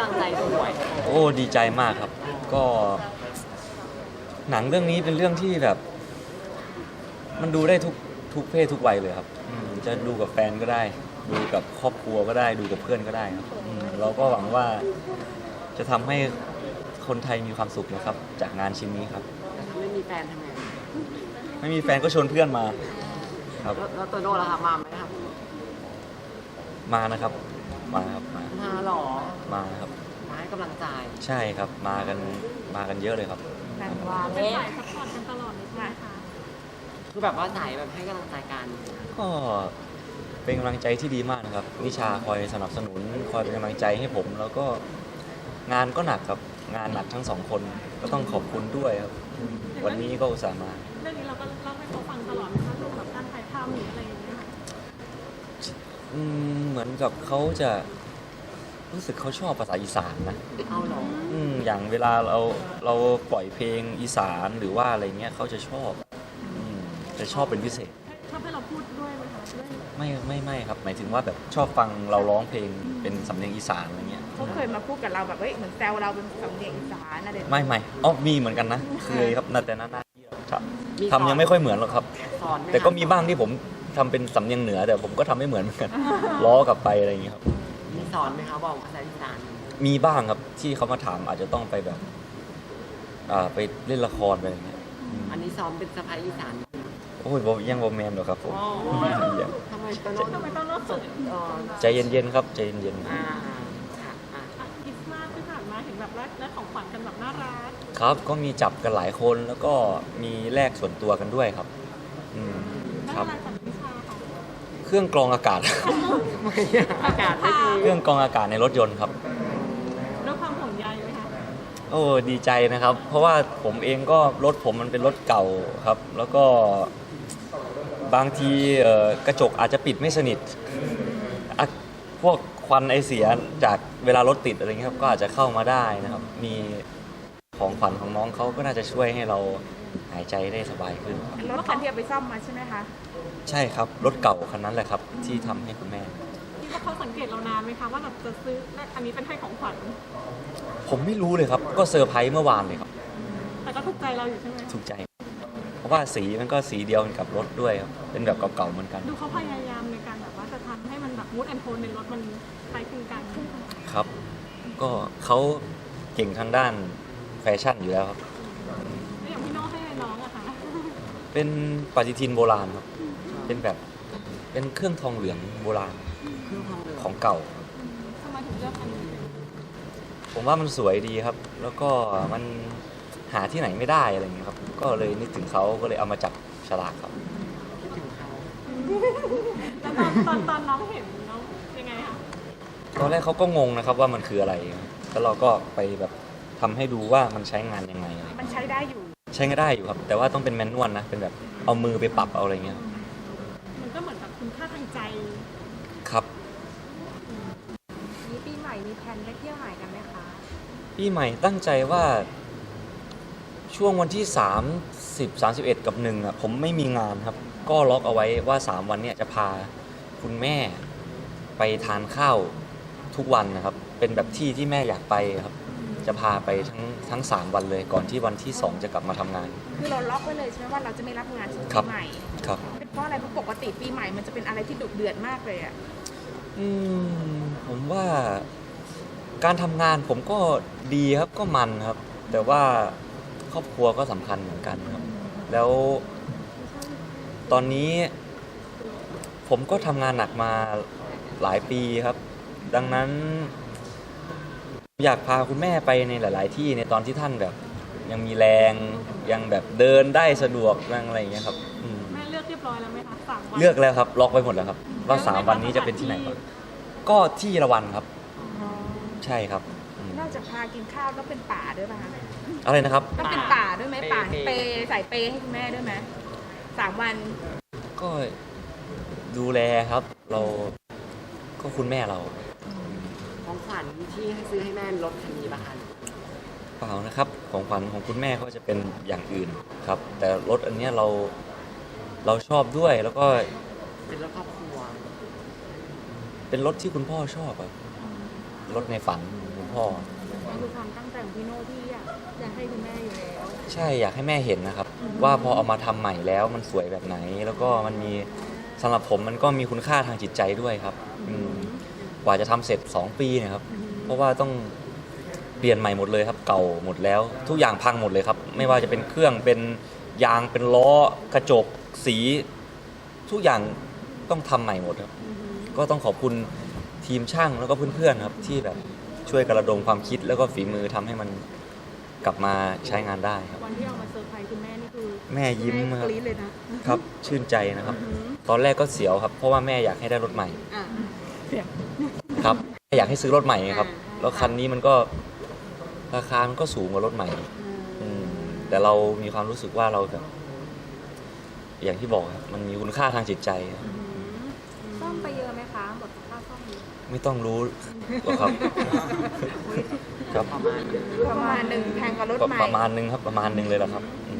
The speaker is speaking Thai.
กำลังใจด้วย โอ้ดีใจมากครับ ก็ หนังเรื่องนี้เป็นเรื่องที่แบบ มันดูได้ทุกทุกเพศทุกวัยเลยครับอืมจะดูกับแฟนก็ได้ ดูกับครอบครัวก็ได้ ดูกับเพื่อนก็ได้ครับอืมเราก็หวังว่าจะทำให้คนไทยมีความสุขนะครับ จากงานชิ้นนี้ครับแต่ถ้าไม่มีแฟนทำไงไม่มีแฟนก็ชวนเพื่อนมา ครับ แล้วแล้วโตโน่ล่ะคะมาไหมครับมานะครับ มาครับมามาหรอ มาครับ มาให้กำลังใจ ใช่ครับมากันมากันเยอะเลยครับแฟนว่าเป็นเอ๊ะสายซัพพอร์ตกันตลอดเลยใช่ไหมคะคือแบบว่าสายแบบให้กำลังใจกัน ก็เป็นกำลังใจที่ดีมากนะครับ นิชาคอยสนับสนุนคอยเป็นกำลังใจให้ผม แล้วก็งานก็หนักครับงานหนักทั้งสองคนก็ต้องขอบคุณด้วยครับ วันนี้ก็อุตส่าห์มา เรื่องนี้เราก็เล่าให้เขาฟังตลอดไหมคะเรื่องแบบการถ่ายทำหรืออะไร อย่างเงี้ยค่ะอืมเหมือนกับเขาจะรู้สึกเขาชอบภาษาอีสานนะเอาหรออืมอย่างเวลาเราเราปล่อยเพลงอีสานหรือว่าอะไรเงี้ยเขาจะชอบอืมจะชอบเป็นพิเศษ ชอบให้เราพูดด้วยไหมคะด้วยไม่ไม่ไม่ครับ หมายถึงว่าแบบชอบฟังเราร้องเพลงเป็นสำเนียงอีสานอะไรเงี้ย เขาเคยมาพูดกับเราแบบเฮ้ยเหมือนแซวเราเป็นสำเนียงอีสานอะไรแบบนี้ไม่ไม่อ๋อมีเหมือนกันนะเคยครับนาแต่นานาครับมีสอนทำยังไม่ค่อยเหมือนหรอกครับ สอนไหมแต่ก็มีคะบ้างที่ผม ทำเป็นสำเนียงเหนือ แต่ผมก็ทำไม่เหมือนเหมือนกันล้อกลับไปอะไรอย่างเงี้ยครับ มีสอนไหมคะบอกภาษาอีสานมีบ้างครับที่เขามาถามอาจจะต้องไปแบบ อ่าไปเล่นละครไปอะไรเงี้ยอืมอันนี้ซ้อมเป็นสะพายอีสานโอ้ยผมยังบอแมนหรอกครับผมยังทำไมโตโน่ทำไมต้องเลิกสุดเออใจเย็นๆครับใจเย็นอ่าค่ะอะอะคริสต์มาสที่ผ่านมาเห็นแบบแลกแลกของขวัญกันแบบน่ารักๆครับก็มีจับกันหลายคนแล้วก็มีแลกส่วนตัวกันด้วยครับอืม ได้ ครับ อะไรจากวิชาค่ะ เครื่องกรองอากาศไม่อากาศไม่ดีเครื่องกรองอากาศในรถยนต์ครับด้วยความห่วงใยไหมคะโอ้ดีใจนะครับ เพราะว่าผมเองก็รถผมมันเป็นรถเก่าครับ แล้วก็บางทีเอ่อกระจกอาจจะปิดไม่สนิทอะพวกควันไอเสียจากเวลารถติดอะไรเงี้ยครับก็อาจจะเข้ามาได้นะครับ มีของขวัญของน้องเขาก็น่าจะช่วยให้เรา หายใจได้สบายขึ้นครับรถคันที่เอาไปซ่อมมาใช่ไหมคะใช่ครับ รถเก่าคันนั้นแหละครับที่ทำให้คุณแม่ คิดว่าเขาสังเกตเรานานไหมคะว่าแบบจะซื้ออันนี้เป็นให้ของขวัญผมไม่รู้เลยครับ ก็เซอร์ไพรส์เมื่อวานเลยครับ แต่ก็ถูกใจเราอยู่ใช่ไหมถูกใจ เพราะว่าสีมันก็สีเดียวกันกับรถด้วยครับ เป็นแบบเก่าๆเหมือนกัน ดูเขาพยายามในการแบบว่าจะทำให้มันแบบมูดแอนโทนในรถมันคล้ายคลึงกันครับ ก็เขาเก่งทางด้านแฟชั่นอยู่แล้วครับ แล้วอย่างพี่โน่ให้อะไรน้องอะคะ เป็นปฏิทินโบราณครับ เป็นแบบ เป็นเครื่องทองเหลืองโบราณเครื่องทองเหลืองของเก่า ทำไมถึงเลือกอันนี้ผมว่ามันสวยดีครับ แล้วก็มันหาที่ไหนไม่ได้อะไรอย่างเงี้ยครับ ก็เลยนึกถึงเขาก็เลยเอามาจับฉลากครับ คิดถึงเขาแล้วตอนตอนตอนน้องเห็นน้องยังไงคะตอนแรกเขาก็งงนะครับว่ามันคืออะไร แล้วเราก็ไปแบบทำให้ดูว่ามันใช้งานยังไงอะไรมันใช้ได้อยู่ ใช้ก็ได้อยู่ครับ แต่ว่าต้องเป็นแมนนวลนะ เป็นแบบเอามือไปปรับเอาอะไรเงี้ย มันก็เหมือนแบบคุณค่าทางใจครับ นี้ปีใหม่มีแผนไปเที่ยวไหนกันไหมคะ ปีใหม่ตั้งใจว่า ช่วงวันที่ 30 31 กับ1อะผมไม่มีงานครับ ก็ล็อกเอาไว้ว่า 3 วันเนี่ยจะพาคุณแม่ไปทานข้าวทุกวันนะครับ เป็นแบบที่ที่แม่อยากไปครับ จะพาไปทั้งทั้ง 3 วันเลยก่อนที่วันที่ 2 จะกลับมาทำงาน คือเราล็อกไว้เลยใช่ไหมว่าเราจะไม่รับงานช่วงครัปีบใหม่ ครับ เป็นเพราะอะไรเพราะปกติปีใหม่มันจะเป็นอะไรที่ดุเดือดมากเลยอะอืมผมว่าการทำงานผมก็ดีครับก็มันครับ แต่ว่าครอบครัวก็สำคัญเหมือนกันครับ แล้วตอนนี้ผมก็ทำงานหนักมาหลายปีครับ ดังนั้น อยากพาคุณแม่ไปในหลาย ๆ ที่ในตอนที่ท่านแบบ ยังมีแรงยังแบบเดินได้สะดวกนั่งอะไรอย่างเงี้ยครับอืมแม่เลือกเรียบร้อยแล้วไหมคะสามวันเลือกแล้วครับล็อกไว้หมดแล้วครับว่าสามวันนี้จะเป็นที่ไหนก่อนก็ที่ละวันครับ ใช่ครับอืมนอกจากพากินข้าวต้องเป็นป่าด้วยป่ะคะอะไรนะครับ ต้องเป็นป่าด้วยไหมป่าเปย์ใส่เปย์ให้คุณแม่ด้วยไหมสามวันก็ดูแลครับ เราก็คุณแม่เรา ของขวัญที่ให้ซื้อให้แม่รถคันนี้ป่ะคะเปล่านะครับ ของขวัญของคุณแม่ก็จะเป็นอย่างอื่นครับ แต่รถอันเนี้ยเราเราชอบด้วยแล้วก็เป็นรถครอบครัวเป็นรถที่คุณพ่อชอบอะรถในฝันคุณพ่อนั่นคือความตั้งใจของพี่โน่ที่อยากจะให้คุณแม่อยู่แล้ว ใช่อยากให้แม่เห็นนะครับ ว่าพอเอามาทำใหม่แล้วมันสวยแบบไหน แล้วก็มันมีสำหรับผมมันก็มีคุณค่าทางจิตใจด้วยครับอืม กว่าจะทำเสร็จ 2 ปีเนะครับ เพราะว่าต้องเปลี่ยนใหม่หมดเลยครับ เก่าหมดแล้ว ทุกอย่างพังหมดเลยครับ ไม่ว่าจะเป็นเครื่องเป็นยางเป็นล้อกระจกสี ทุกอย่างต้องทำใหม่หมดครับ ก็ต้องขอบคุณทีมช่างแล้วก็เพื่อนๆครับ ที่แบบช่วยกระดมความคิดแล้วก็ฝีมือทำให้มันกลับมาใช้งานได้ครับวันที่เอามาเซอร์ไพรส์คุณแม่นี่คือแม่ยิ้มแม่ครับกรี๊ดเลยนะครับชื่นใจนะครับอืมตอนแรกก็เสียวครับ เพราะว่าแม่อยากให้ได้รถใหม่ อะครับแม่อยากให้ซื้อรถใหม่ครับอ่าแล้วคันนี้มันก็ราคามันก็สูงกว่ารถใหม่ อืมแต่เรามีความรู้สึกว่าเราแบบอย่างที่บอกครับมันมีคุณค่าทางจิตใจครับซ่อมไปเยอะไหมคะหมดค่าซ่อมเยอะไม่ต้องรู้หรอกครับ ครับประมาณนึงประมาณหนึ่งแพงกว่ารถประใหม่ประมาณนึงครับประมาณนึงเลยแหละครับอืม